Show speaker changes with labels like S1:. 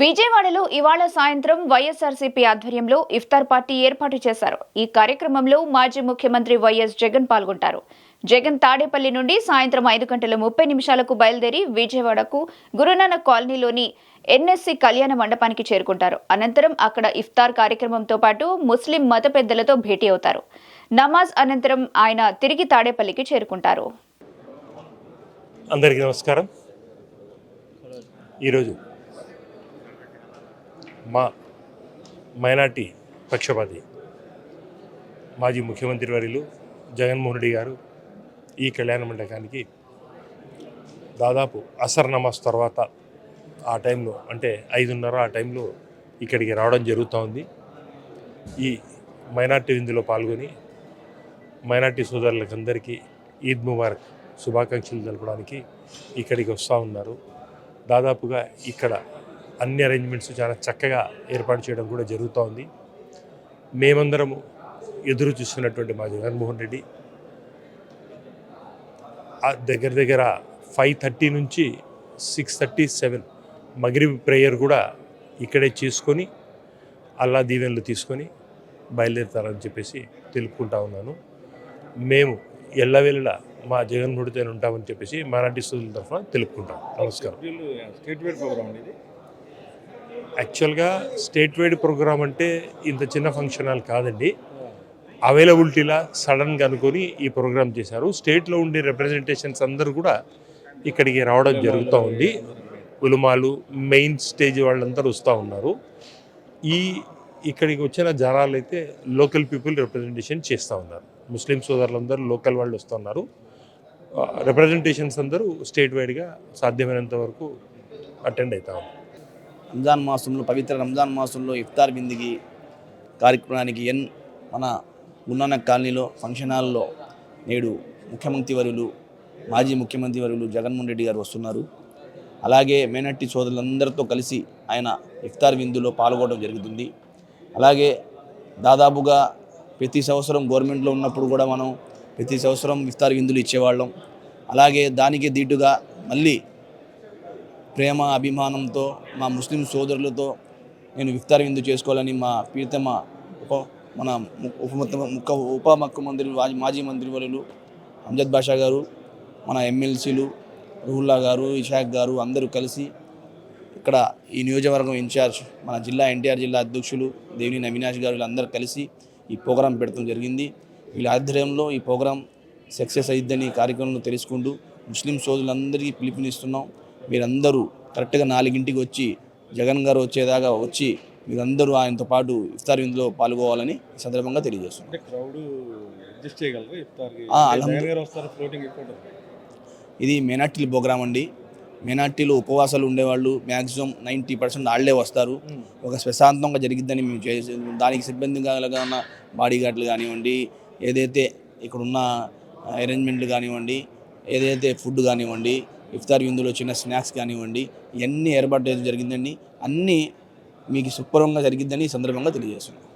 S1: విజయవాడలో ఇవాళ సాయంత్రం వైఎస్ఆర్సీపీ ఆధ్వర్యంలో ఇఫ్తార్ పార్టీ ఏర్పాటు చేశారు. ఈ కార్యక్రమంలో మాజీ ముఖ్యమంత్రి వైఎస్ జగన్ పాల్గొంటారు. జగన్ తాడేపల్లి నుండి సాయంత్రం ఐదు గంటల ముప్పై నిమిషాలకు బయలుదేరి విజయవాడకు గురునానక్ కాలనీలోని ఎన్ఎస్సి కళ్యాణ మండపానికి చేరుకుంటారు. అనంతరం అక్కడ ఇఫ్తార్ కార్యక్రమంతో పాటు ముస్లిం మత పెద్దలతో భేటీ అవుతారు. నమాజ్ అనంతరం ఆయన తిరిగి తాడేపల్లికి చేరుకుంటారు.
S2: అందరికీ నమస్కారం. ఈరోజు మా మైనార్టీ పక్షపాతి మాజీ ముఖ్యమంత్రి వర్యులు జగన్మోహన్ రెడ్డి గారు ఈ కళ్యాణ మండపానికి దాదాపు అసర్ నమాజ్ తర్వాత ఆ టైంలో అంటే ఐదున్నర ఆ టైంలో ఇక్కడికి రావడం జరుగుతూ ఉంది. ఈ మైనార్టీ విందులో పాల్గొని మైనార్టీ సోదరులకందరికీ ఈద్ ముబారక్ శుభాకాంక్షలు తెలపడానికి ఇక్కడికి వస్తూ ఉన్నారు. దాదాపుగా ఇక్కడ అన్ని అరేంజ్మెంట్స్ చాలా చక్కగా ఏర్పాటు చేయడం కూడా జరుగుతూ ఉంది మేమందరము ఎదురు చూస్తున్నటువంటి మా జగన్మోహన్ రెడ్డి దగ్గర దగ్గర ఫైవ్ థర్టీ నుంచి సిక్స్ థర్టీ సెవెన్ మగరిబ్ ప్రేయర్ కూడా ఇక్కడే చేసుకొని అల్లా దీవెనలు తీసుకొని బయలుదేరుతారని చెప్పేసి తెలుపుకుంటా ఉన్నాను. మేము ఎల్లవేళలా మా జగన్మోహన్తో ఉంటామని చెప్పేసి మరాఠీ సోదరుల తరఫున తెలుపుకుంటాం. నమస్కారం.
S3: స్టేట్ ప్రోగ్రామ్ అండి ఇది?
S2: యాక్చువల్గా స్టేట్ వైడ్ ప్రోగ్రామ్ అంటే ఇంత చిన్న ఫంక్షన్ హాల్ కాదండి. అవైలబిలిటీలా సడన్గా అనుకొని ఈ ప్రోగ్రామ్ చేశారు. స్టేట్లో ఉండే రిప్రజెంటేషన్స్ అందరూ కూడా ఇక్కడికి రావడం జరుగుతూ ఉంది. ఉలుమాలు మెయిన్ స్టేజ్ వాళ్ళందరూ వస్తూ ఉన్నారు. ఈ ఇక్కడికి వచ్చిన జనాలు అయితే లోకల్ పీపుల్ రిప్రజెంటేషన్ చేస్తూ ఉన్నారు. ముస్లిం సోదరులందరూ లోకల్ వాళ్ళు వస్తున్నారు రిప్రజెంటేషన్స్ అందరూ స్టేట్ వైడ్గా సాధ్యమైనంత వరకు అటెండ్ అవుతా ఉన్నారు.
S4: రంజాన్ మాసంలో పవిత్ర రంజాన్ మాసంలో ఇఫ్తార్ బిందికి కార్యక్రమానికి ఎన్ మన గున్నానక్ కాలనీలో ఫంక్షన్ హాల్లో నేడు ముఖ్యమంత్రి వరులు మాజీ ముఖ్యమంత్రి వరులు జగన్మోహన్ రెడ్డి గారు వస్తున్నారు. అలాగే మేనట్టి సోదరులందరితో కలిసి ఆయన ఇఫ్తార్ విందులో పాల్గొనడం జరుగుతుంది. అలాగే దాదాపుగా ప్రతి సంవత్సరం గవర్నమెంట్లో ఉన్నప్పుడు కూడా మనం ప్రతి సంవత్సరం ఇఫ్తార్ విందులు ఇచ్చేవాళ్ళం. అలాగే దానికి దీటుగా మళ్ళీ ప్రేమ అభిమానంతో మా ముస్లిం సోదరులతో నేను విఫ్తార్ విందు చేసుకోవాలని మా పీతమ ఉప మన ఉప ముఖ్య- ఉప ముఖ్యమంత్రి మాజీ- మాజీ మంత్రి అంజద్ బాషా గారు మన ఎమ్మెల్సీలు రూహుల్లా గారు ఇషాక్ గారు అందరూ కలిసి ఇక్కడ ఈ నియోజకవర్గం ఇన్ఛార్జ్ మన జిల్లా ఎన్టీఆర్ జిల్లా అధ్యక్షులు దేవిని అవినాష్ గారు వీళ్ళందరూ కలిసి ఈ ప్రోగ్రాం పెడతాం జరిగింది. వీళ్ళ ఆధ్వర్యంలో ఈ ప్రోగ్రాం సక్సెస్ అయ్యిద్దని కార్యక్రమంలో తెలుసుకుంటూ ముస్లిం సోదరులందరికీ పిలుపునిస్తున్నాం. మీరందరూ కరెక్ట్గా నాలుగింటికి వచ్చి జగన్ గారు వచ్చేదాకా వచ్చి మీరందరూ ఆయనతో పాటు ఇఫ్తార్ విందులో పాల్గొవాలని సందర్భంగా తెలియజేస్తున్నాం.
S3: ఇవ్వడం
S4: ఇది మెనార్టీల ప్రోగ్రామ్ అండి. మెనార్టీలు ఉపవాసాలు ఉండేవాళ్ళు మ్యాక్సిమం నైంటీ పర్సెంట్ వాళ్ళే వస్తారు. ఒక ప్రశాంతంగా జరిగిద్దని మేము చేసే దానికి సిబ్బందిగా ఉన్న బాడీ గార్డులు కానివ్వండి ఏదైతే ఇక్కడ ఉన్న అరేంజ్మెంట్లు కానివ్వండి ఏదైతే ఫుడ్ కానివ్వండి ఇఫ్తార్ విందులో చిన్న స్నాక్స్ కానివ్వండి ఇవన్నీ ఏర్పాటు జరిగిందండి. అన్నీ మీకు సుపరంగా జరిగిద్దని ఈ సందర్భంగా తెలియజేస్తున్నాను.